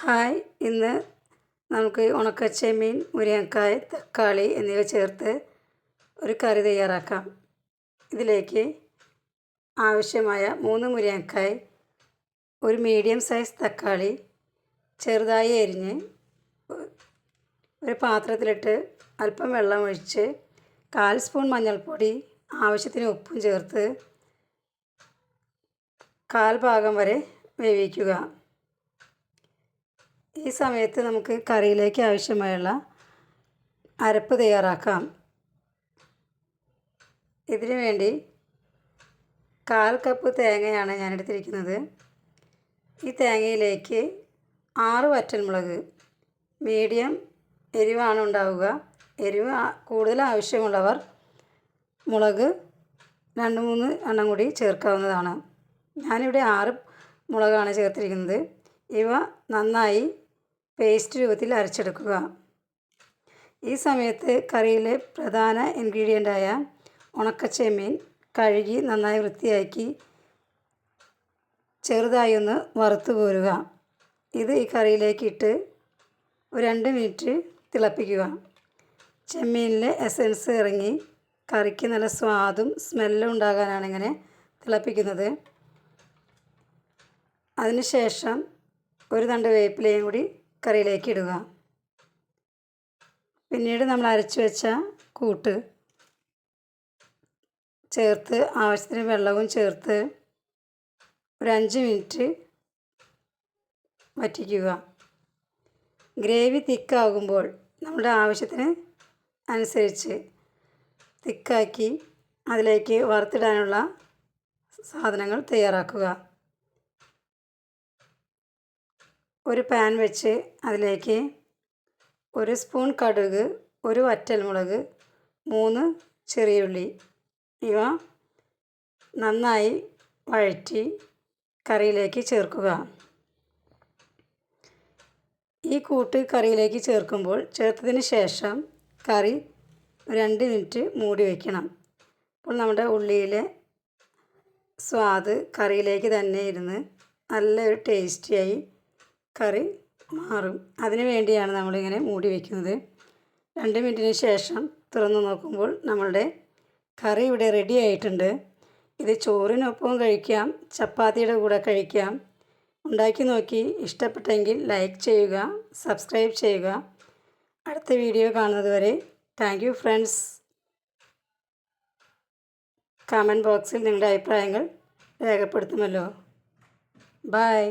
Hi. ഇന്ന് നമുക്ക് ഉണക്കച്ചമീൻ മുരിയക്കായ് തക്കാളി എന്നിവ ചേർത്ത് ഒരു കറി തയ്യാറാക്കാം. ഇതിലേക്ക് ആവശ്യമായ മൂന്ന് മുരിങ്ങക്കായ ഒരു മീഡിയം സൈസ് തക്കാളി ചെറുതായി അരിഞ്ഞ് ഒരു പാത്രത്തിലിട്ട് അല്പം വെള്ളം ഒഴിച്ച് കാൽ സ്പൂൺ മഞ്ഞൾപ്പൊടി ആവശ്യത്തിന് ഉപ്പും ചേർത്ത് കാൽ ഭാഗം വരെ വേവിക്കുക. ഈ സമയത്ത് നമുക്ക് കറിയിലേക്ക് ആവശ്യമായുള്ള അരപ്പ് തയ്യാറാക്കാം. ഇതിനു വേണ്ടി കാൽ കപ്പ് തേങ്ങയാണ് ഞാൻ എടുത്തിരിക്കുന്നത് ഈ തേങ്ങയിലേക്ക് ആറ് വറ്റൽമുളക് മീഡിയം എരിവാണ് ഉണ്ടാവുക. എരിവ് കൂടുതൽ ആവശ്യമുള്ളവർ മുളക് രണ്ട് മൂന്ന് എണ്ണം കൂടി ചേർക്കാവുന്നതാണ്. ഞാനിവിടെ ആറ് മുളകാണ് ചേർത്തിരിക്കുന്നത്. ഇവ നന്നായി പേസ്റ്റ് രൂപത്തിൽ അരച്ചെടുക്കുക. ഈ സമയത്ത് കറിയിലെ പ്രധാന ഇൻഗ്രീഡിയന്റായ ഉണക്കച്ചെമ്മീൻ കഴുകി നന്നായി വൃത്തിയാക്കി ചെറുതായി ഒന്ന് വറുത്ത് കോരുക. ഇത് ഈ കറിയിലേക്ക് ഇട്ട് ഒരു രണ്ട് മിനിറ്റ് തിളപ്പിക്കുക. ചെമ്മീനിലെ എസൻസ് ഇറങ്ങി കറിക്ക് നല്ല സ്വാദും സ്മെല്ലും ഉണ്ടാകാനാണ് ഇങ്ങനെ തിളപ്പിക്കുന്നത്. അതിനുശേഷം ഒരു തണ്ട് വേപ്പിലയും കൂടി കറിയിലേക്ക് ഇടുക. പിന്നീട് നമ്മൾ അരച്ചു വെച്ച കൂട്ട് ചേർത്ത് ആവശ്യത്തിന് വെള്ളവും ചേർത്ത് ഒരു അഞ്ച് മിനിറ്റ് വറ്റിക്കുക. ഗ്രേവി തിക്കാകുമ്പോൾ നമ്മുടെ ആവശ്യത്തിന് അനുസരിച്ച് തിക്കാക്കി അതിലേക്ക് വറുത്തിടാനുള്ള സാധനങ്ങൾ തയ്യാറാക്കുക. ഒരു പാൻ വെച്ച് അതിലേക്ക് ഒരു സ്പൂൺ കടുക് ഒരു വറ്റൽമുളക് മൂന്ന് ചെറിയ ഉള്ളി ഇവ നന്നായി വഴറ്റി കറിയിലേക്ക് ചേർക്കുക. ഈ കൂട്ട് കറിയിലേക്ക് ചേർക്കുമ്പോൾ ചേർത്തതിന് ശേഷം കറി രണ്ട് മിനിറ്റ് മൂടി വയ്ക്കണം അപ്പോൾ നമ്മുടെ ഉള്ളിയിലെ സ്വാദ് കറിയിലേക്ക് തന്നെ ഇരുന്ന് നല്ലൊരു ടേസ്റ്റിയായി കറി മാറും. അതിന് വേണ്ടിയാണ് നമ്മളിങ്ങനെ മൂടി വയ്ക്കുന്നത് രണ്ട് മിനിറ്റിന് ശേഷം തുറന്നു നോക്കുമ്പോൾ നമ്മളുടെ കറി ഇവിടെ റെഡി ആയിട്ടുണ്ട്. ഇത് ചോറിനൊപ്പം കഴിക്കാം ചപ്പാത്തിയുടെ കൂടെ കഴിക്കാം. ഉണ്ടാക്കി നോക്കി ഇഷ്ടപ്പെട്ടെങ്കിൽ ലൈക്ക് ചെയ്യുക സബ്സ്ക്രൈബ് ചെയ്യുക. അടുത്ത വീഡിയോ കാണുന്നത് വരെ താങ്ക് യു ഫ്രണ്ട്സ് കമന്റ് ബോക്സിൽ നിങ്ങളുടെ അഭിപ്രായങ്ങൾ രേഖപ്പെടുത്തുമല്ലോ. ബായ്